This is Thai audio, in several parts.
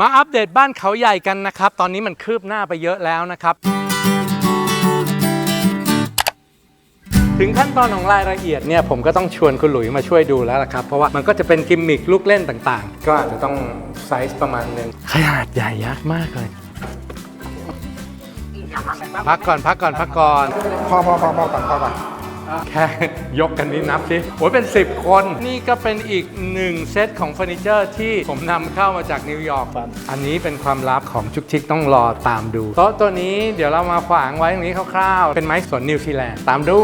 มาอัปเดตบ้านเขาใหญ่กันนะครับ ตอนนี้มันคืบหน้าไปเยอะแล้วนะครับ ถึงขั้นตอนของรายละเอียดเนี่ยผมก็ต้องชวนคุณหลุยมาช่วยดูแล้วล่ะครับ เพราะว่ามันก็จะเป็นกิมมิคลูกเล่นต่างๆ ก็อาจจะต้องไซส์ประมาณหนึงขนาดใหญ่ยักษ์มากเลยพักก่อนพักก่อนพักก่อนพอพอพอพอก่อนพอก่อน แค่ยกกันนี้นับสิโอ้ยเป็น 10 คน นี่ก็เป็นอีกหนึ่งเซตของเฟอร์นิเจอร์ที่ผมนำเข้ามาจากนิวยอร์ก อันนี้เป็นความลับของชุกชิกต้องรอตามดู โต๊ะตัวนี้เดี๋ยวเรามาขวางไว้ตรงนี้คร่าวๆ เป็นไม้สนนิวซีแลนด์ ตามดู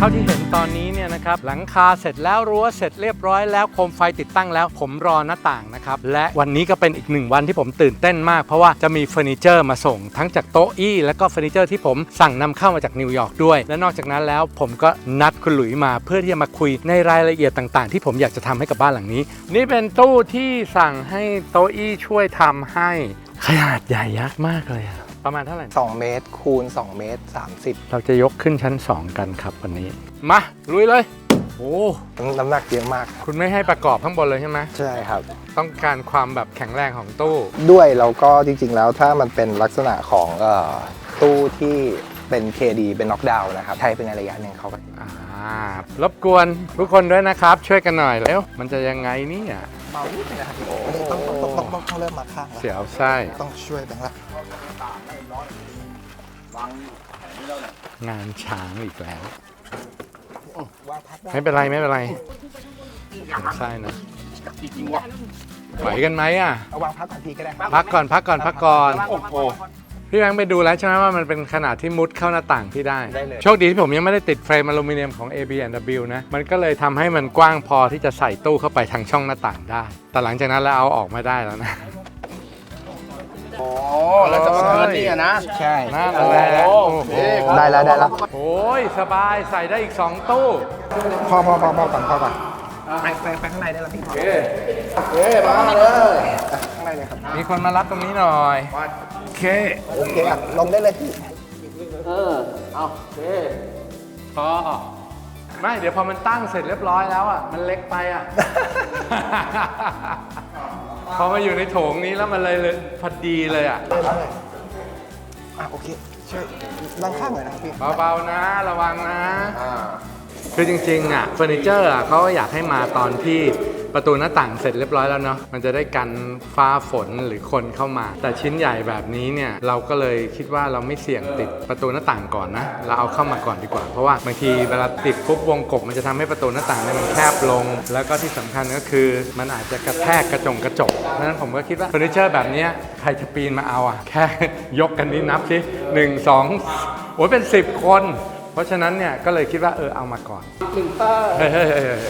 เท่าที่เห็นตอนนี้เนี่ยนะครับหลังคาเสร็จแล้วรั้วเสร็จเรียบร้อยแล้วโคมไฟติดตั้งแล้ว ผมรอหน้าต่างนะครับและวันนี้ก็เป็นอีกหนึ่งวันที่ผมตื่นเต้นมาก เพราะว่าจะมีเฟอร์นิเจอร์มาส่ง ทั้งจากโต๊ะอี้และก็เฟอร์นิเจอร์ที่ผมสั่งนำเข้ามาจากนิวยอร์กด้วย และนอกจากนั้นแล้วผมก็นัดคุณหลุยมาเพื่อที่จะมาคุยในรายละเอียดต่าง ๆ ที่ผมอยากจะทำให้กับบ้านหลังนี้ นี่เป็นตู้ที่สั่งให้โต๊ะอี้ช่วยทำให้ขนาดใหญ่ยักษ์มากเลยอะ ประมาณเท่าไหร่ 2 เมตร คูณ 2 เมตร 30เราจะยกขึ้นชั้น 2 กันครับวันนี้ มาลุยเลย โอ้น้ำหนักเยอะมาก คุณไม่ให้ประกอบข้างบนเลยใช่ไหมใช่ครับ ต้องการความแบบแข็งแรงของตู้ ด้วยแล้วก็จริง ๆ แล้วถ้ามันเป็นลักษณะของเอ่อตู้ที่เป็น KD เป็นน็อกดาวน์นะครับ ใช้เป็นในระยะหนึ่งเขาก็อ่ารบกวนทุกคนด้วยนะครับ ช่วยกันหน่อยแล้ว มันจะยังไงเนี่ยเบานิดนึงนะครับพี่ต้องต้องต้องต้องต้องเริ่มมาข้างแล้วเสียวไส้ต้องช่วยกันละ งานช้างอีกแล้ววางพักได้ไม่เป็นไรไม่เป็นไรเสียวไส้นะไหวกันไหมอะเอาวางพักก่อนพี่ก็ได้ครับพักก่อนพักก่อนพักก่อนพี่แบงค์ไปดูแล้วใช่ไหมว่ามันเป็นขนาดที่มุดเข้าหน้าต่างที่ได้ได้เลยโชคดีที่ผมยังไม่ได้ติดเฟรมอลูมิเนียมของ AB&W นะ มันก็เลยทำให้มันกว้างพอที่จะใส่ตู้เข้าไปทางช่องหน้าต่างได้ แต่หลังจากนั้นแล้วเอาออกมาได้แล้วนะ อะนะใช่น่าแล้วโอ้โอ้โหโหได้แล้วได้แล้ว โอ้ยสบายใส่ได้อีก 2 ตู้ พอพอพอพอก่อนพอก่อนไปไปไปข้างในได้แล้วพี่พอเอ้มาเลยข้างในเลยครับมีคนมารับตรงนี้หน่อยโอเคโอเคอะลงได้เลยพี่เออเอาโอเคพอไม่เดี๋ยวพอมันตั้งเสร็จเรียบร้อยแล้วอะมันเล็กไปอะพอมาอยู่ในโถงนี้แล้วมันเลยเลยพอดีเลยอะได้แล้วเลย อะโอเคช่วยด้านข้างหน่อยนะครับพี่เบาๆนะระวังนะคือจริงๆอะเฟอร์นิเจอร์อะเขาก็อยากให้มาตอนที่ ประตูหน้าต่างเสร็จเรียบร้อยแล้วเนาะมันจะได้กันฟ้าฝนหรือคนเข้ามา แต่ชิ้นใหญ่แบบนี้เนี่ยเราก็เลยคิดว่าเราไม่เสี่ยงติดประตูหน้าต่างก่อนนะเราเอาเข้ามาก่อนดีกว่า เพราะว่าบางทีเวลาติดปุ๊บวงกบมันจะทำให้ประตูหน้าต่างเนี่ยมันแคบลง แล้วก็ที่สำคัญก็คือมันอาจจะกระแทกกระจงกระจกเพราะฉะนั้นผมก็คิดว่าเฟอร์นิเจอร์แบบเนี้ยใครจะปีนมาเอาอะแค่ยกกันนี้นับสิหนึ่งสองโอ้ยเป็น 10 คน เพราะฉะนั้นเนี่ยก็เลยคิดว่าเออเอามาก่อนเฮ้ยเฮ้ยเฮ้ยเฮ้ย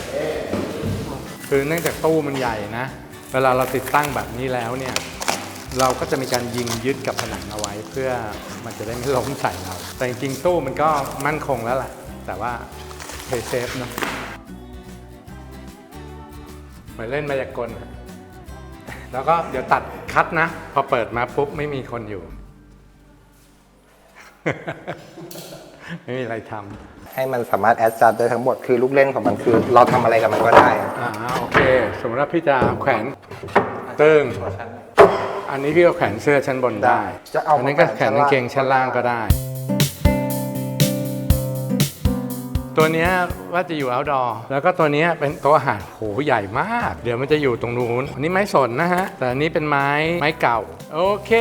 คือเนื่องจากตู้มันใหญ่นะ เวลาเราติดตั้งแบบนี้แล้วเนี่ย เราก็จะมีการยิงยึดกับผนังเอาไว้ เพื่อมันจะได้ไม่ล้มใส่เรา แต่จริงๆตู้มันก็มั่นคงแล้วล่ะแต่ว่าเพเซฟเนอะเหมือนเล่นมายากลแล้วก็เดี๋ยวตัดคัดนะ พอเปิดมาปุ๊บไม่มีคนอยู่ ไม่มีอะไรทำให้มันสามารถแอดจัดได้ทั้งหมดคือลูกเล่นของมันคือ เราทำอะไรกับมันก็ได้อ่าโอเค สมมติว่าพี่จะแขวนตึงอันนี้พี่ก็แขวนเสื้อชั้นบนได้จะเอาอันนี้ก็แขวนกางเกงชั้นล่างก็ได้ ตัวเนี้ยว่าจะอยู่ outdoor แล้วก็ตัวเนี้ยเป็นโต๊ะอาหารโหใหญ่มาก เดี๋ยวมันจะอยู่ตรงนู้นอันนี้ไม้สนนะฮะ แต่อันนี้เป็นไม้ไม้เก่า โอเค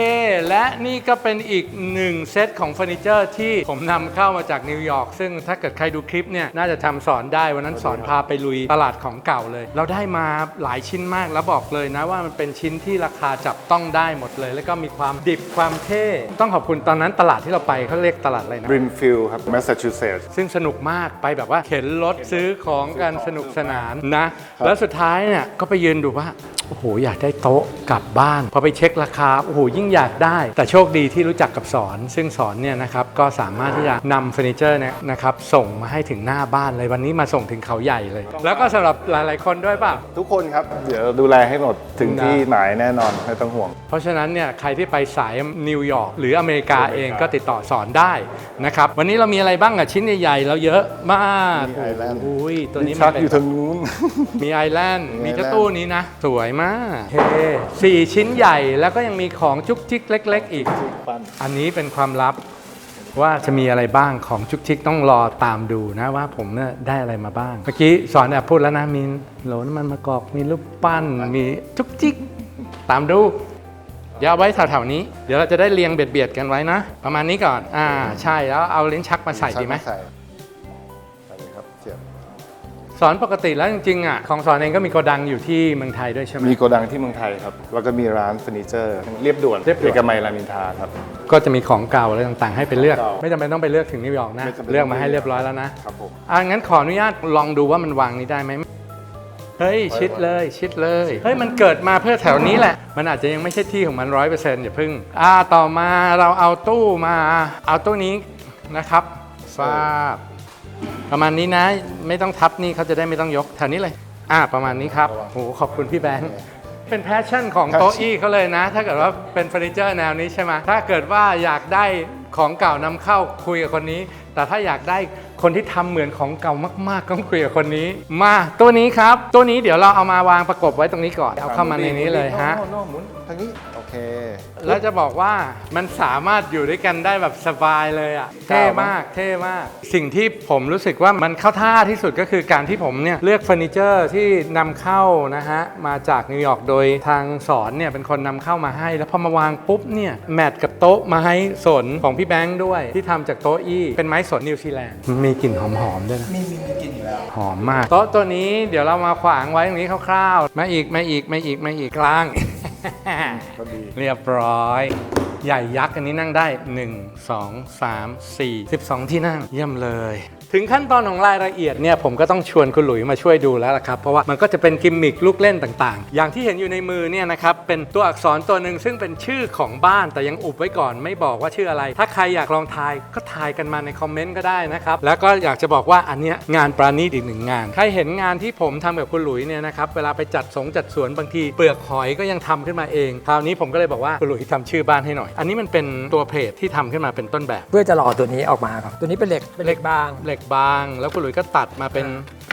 และนี่ก็เป็นอีกหนึ่งเซตของเฟอร์นิเจอร์ที่ผมนำเข้ามาจากนิวยอร์กซึ่งถ้าเกิดใครดูคลิปเนี่ยน่าจะทำสอนได้วันนั้นสอนพาไปลุยตลาดของเก่าเลย เราได้มาหลายชิ้นมากแล้วบอกเลยนะว่ามันเป็นชิ้นที่ราคาจับต้องได้หมดเลย แล้วก็มีความดิบความเท่ต้องขอบคุณตอนนั้นตลาดที่เราไปเขาเรียกตลาดอะไรนะบริมฟิลครับแมสซาชูเซตส์ซึ่งสนุกมากไปแบบว่า เข็นรถซื้อของกันสนุกสนานนะ แล้วสุดท้ายเนี่ยก็ไปยืนดูว่า โอ้โหอยากได้โต๊ะกลับบ้าน พอไปเช็คราคาโอ้โหยิ่งอยากได้ แต่โชคดีที่รู้จักกับสอน ซึ่งสอนเนี่ยนะครับก็สามารถที่จะนำเฟอร์นิเจอร์เนี่ยนะครับส่งมาให้ถึงหน้าบ้านเลยวันนี้มาส่งถึงเขาใหญ่เลย แล้วก็สำหรับหลาย ๆ คนด้วยเปล่าทุกคนครับ เดี๋ยวดูแลให้หมดถึงนะที่หมายแน่นอนไม่ต้องห่วง เพราะฉะนั้นเนี่ยใครที่ไปสายนิวยอร์กหรืออเมริกาเองก็ติดต่อสอนได้นะครับวันนี้เรามีอะไรบ้างอะชิ้นใหญ่ๆเราเยอะมากมีไอแลนด์โอ้ยตัวนี้ชัมักนเป็นอยู่ทางนู้น มีไอแลนด์มีมีไอแลนด์ เจ้าตู้นี้นะ สวยมากเฮ้สี่ชิ้นใหญ่แล้วก็ยังมีของจุกจิกเล็ก ๆ อีกปั้นอันนี้เป็นความลับว่าจะมีอะไรบ้างของจุกจิกต้องรอตามดูนะว่าผมเนี่ยได้อะไรมาบ้าง เมื่อกี้สอนแอบพูดแล้วนะมีโหลน้ำมันมะกอกมีรูปปั้น มีจุกจิก ตามดูเดี๋ยวเอาไว้แถวๆนี้ เดี๋ยวเราจะได้เรียงเบียดๆกันไว้นะ ประมาณนี้ก่อน อ่าใช่แล้วเอาลิ้นชักมาใส่ดีไหม สอนปกติแล้วจริงๆอะของสอนเองก็มีโกดังอยู่ที่เมืองไทยด้วยใช่ไหม มีโกดังที่เมืองไทยครับ แล้วก็มีร้านเฟอร์นิเจอร์เรียบด่วนเรียบด่วนเอกมัยรามอินทราครับ ก็จะมีของเก่าอะไรต่างๆ ให้ไปเลือก ของเก่าไม่จำเป็นต้องไปเลือกถึงนิวยอร์กนะ ไม่จำเป็น เลือกมาให้เรียบร้อยแล้วนะ ครับผม อะงั้นขออนุญาตลองดูว่ามันวางนี้ได้ไหมเฮ้ย ชิดเลยชิดเลยเฮ้ยมันเกิดมาเพื่อแถวนี้แหละ มันอาจจะยังไม่ใช่ที่ของมันร้อยเปอร์เซ็นต์อย่าพึ่ง อ่าต่อมาเราเอาตู้มา เอาตู้นี้นะครับฟาบ ประมาณนี้นะ ไม่ต้องทับนี่เขาจะได้ไม่ต้องยกแถวนี้เลย อ่า ประมาณนี้ครับโหขอบคุณพี่แบงค์เป็นแพชชั่นของโต๊ะอี้เขาเลยนะ ถ้าเกิดว่าเป็นเฟอร์นิเจอร์แนวนี้ใช่ไหมถ้าเกิดว่าอยากได้ของเก่านำเข้าคุยกับคนนี้ แต่ถ้าอยากได้คนที่ทำเหมือนของเก่ามากๆก็ต้องคุยกับคนนี้ มาตัวนี้ครับ ตัวนี้เดี๋ยวเราเอามาวางประกบไว้ตรงนี้ก่อน เอาเข้ามาในนี้เลยฮะโน่นหมุนทางนี้ เค แล้วจะบอกว่ามันสามารถอยู่ด้วยกันได้แบบสบายเลยอะเท่มากเท่มาก สิ่งที่ผมรู้สึกว่ามันเข้าท่าที่สุดก็คือการที่ผมเนี่ยเลือกเฟอร์นิเจอร์ที่นำเข้านะฮะมาจากนิวยอร์กโดยทางสอนเนี่ยเป็นคนนำเข้ามาให้ แล้วพอมาวางปุ๊บเนี่ยแมทกับโต๊ะไม้สนของพี่แบงค์ด้วยที่ทำจากโต๊ะอี้เป็นไม้สนนิวซีแลนด์มีกลิ่นหอมๆด้วยนะมีมีมีกินอยู่แล้วหอมมากโต๊ะตัวนี้เดี๋ยวเรามาขวางไว้ตรงนี้คร่าวๆมาอีกมาอีกมาอีกมาอีกกลาง ก็ดีเรียบร้อย ใหญ่ยักษ์อันนี้นั่งได้ 1 2 3 4 12 ที่นั่งเยี่ยมเลย ถึงขั้นตอนของรายละเอียดเนี่ยผมก็ต้องชวนคุณหลุยมาช่วยดูแล้วล่ะครับ เพราะว่ามันก็จะเป็นกิมมิคลูกเล่นต่างๆ อย่างที่เห็นอยู่ในมือเนี่ยนะครับเป็นตัวอักษรตัวหนึ่งซึ่งเป็นชื่อของบ้านแต่ยังอุบไว้ก่อนไม่บอกว่าชื่ออะไร ถ้าใครอยากลองทายก็ทายกันมาในคอมเมนต์ก็ได้นะครับแล้วก็อยากจะบอกว่าอันเนี้ยงานปราณีตอีกหนึ่งงาน ใครเห็นงานที่ผมทำกับคุณหลุยเนี่ยนะครับเวลาไปจัดสงจัดสวนบางทีเปลือกหอยก็ยังทำขึ้นมาเองคราวนี้ผมก็เลยบอกว่าคุณหลุยทำชื่อบ้านให้หน่อย อันนี้มันเป็นตัวเพจที่ทำขึ้นมาเป็นต้นแบบ เพื่อจะหล่อตัวนี้ออกมาครับตัวนี้เป็นเหล็กเป็นเหล็กบางเหล็กบาง แล้วคุณหลุยก็ตัดมาเป็น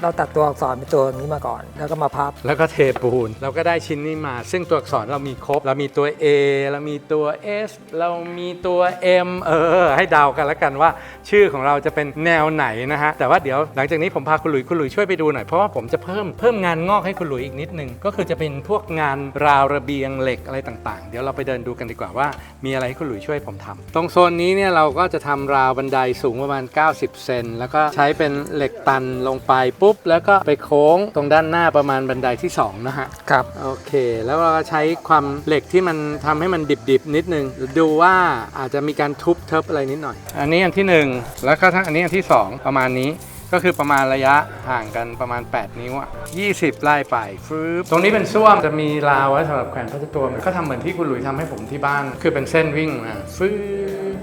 เราตัดตัวอักษรเป็นตัวนี้มาก่อน แล้วก็มาพับ แล้วก็เทปูน เราก็ได้ชิ้นนี้มา ซึ่งตัวอักษรเรามีครบ เรามีตัว A เรามีตัว S เรามีตัว M เออ ให้เดากันแล้วกันว่า ชื่อของเราจะเป็นแนวไหนนะฮะ แต่ว่าเดี๋ยวหลังจากนี้ผมพาคุณหลุยคุณหลุยช่วยไปดูหน่อย เพราะว่าผมจะเพิ่มเพิ่มงานงอกให้คุณหลุยอีกนิดนึง ก็คือจะเป็นพวกงานราวระเบียงเหล็กอะไรต่างๆ เดี๋ยวเราไปเดินดูกันดีกว่าว่า มีอะไรให้คุณหลุยช่วยผมทำตรงโซนนี้เนี่ยเราก็จะทำราวบันไดสูงประมาณ 90 เซน แล้วก็ใช้เป็นเหล็กตันลงไปปุ๊บแล้วก็ไปโค้งตรงด้านหน้าประมาณบันไดที่สองนะฮะ ครับ โอเค แล้วเราก็ใช้ความเหล็กที่มันทำให้มันดิบๆ นิดนึง ดูว่าอาจจะมีการทุบเทิบอะไรนิดหน่อย อันนี้อันที่หนึ่งแล้วก็ทั้งอันนี้อันที่สองประมาณนี้ ก็คือประมาณระยะห่างกันประมาณ 8 นิ้วอะ20 ไล่ไปฟึบตรงนี้เป็นส้วมจะมีราวไว้สำหรับแขวนพระเจ้าตัวก็ทำเหมือนที่คุณหลุยทำให้ผมที่บ้าน คือเป็นเส้นวิ่งมาฟึบ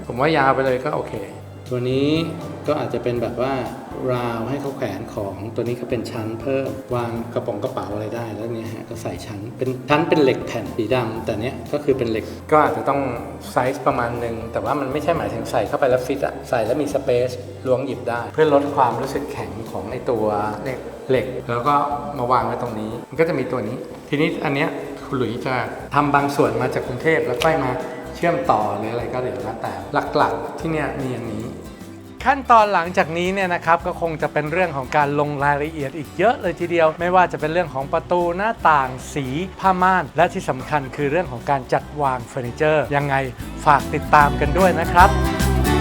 ผมว่ายาวไปเลยก็โอเค ตัวนี้ก็อาจจะเป็นแบบว่า ราวให้เขาแขวนของตัวนี้ก็เป็นชั้นเพิ่มวางกระป๋องกระเป๋าอะไรได้แล้วเนี่ยฮะก็ใส่ชั้นเป็นชั้นเป็นเหล็กแผ่นสีดำแต่เนี้ยก็คือเป็นเหล็กก็อาจจะต้องไซส์ประมาณหนึ่งแต่ว่ามันไม่ใช่หมายถึงใส่เข้าไปแล้วฟิตอะใส่แล้วมีสเปซล้วงหยิบได้ เพื่อลดความรู้สึกแข็งของไอตัวเหล็ก เหล็กแล้วก็มาวางไว้ตรงนี้ มันก็จะมีตัวนี้ ทีนี้อันเนี้ยคุณหลุยจะทำบางส่วนมาจากกรุงเทพแล้วก็มาเชื่อมต่อหรืออะไรก็เดี๋ยวแล้วแต่หลักๆ ที่เนี่ยมีอย่างนี้ ขั้นตอนหลังจากนี้เนี่ยนะครับก็คงจะเป็นเรื่องของการลงรายละเอียดอีกเยอะเลยทีเดียว ไม่ว่าจะเป็นเรื่องของประตูหน้าต่างสีผ้าม่าน และที่สำคัญคือเรื่องของการจัดวางเฟอร์นิเจอร์ยังไงฝากติดตามกันด้วยนะครับ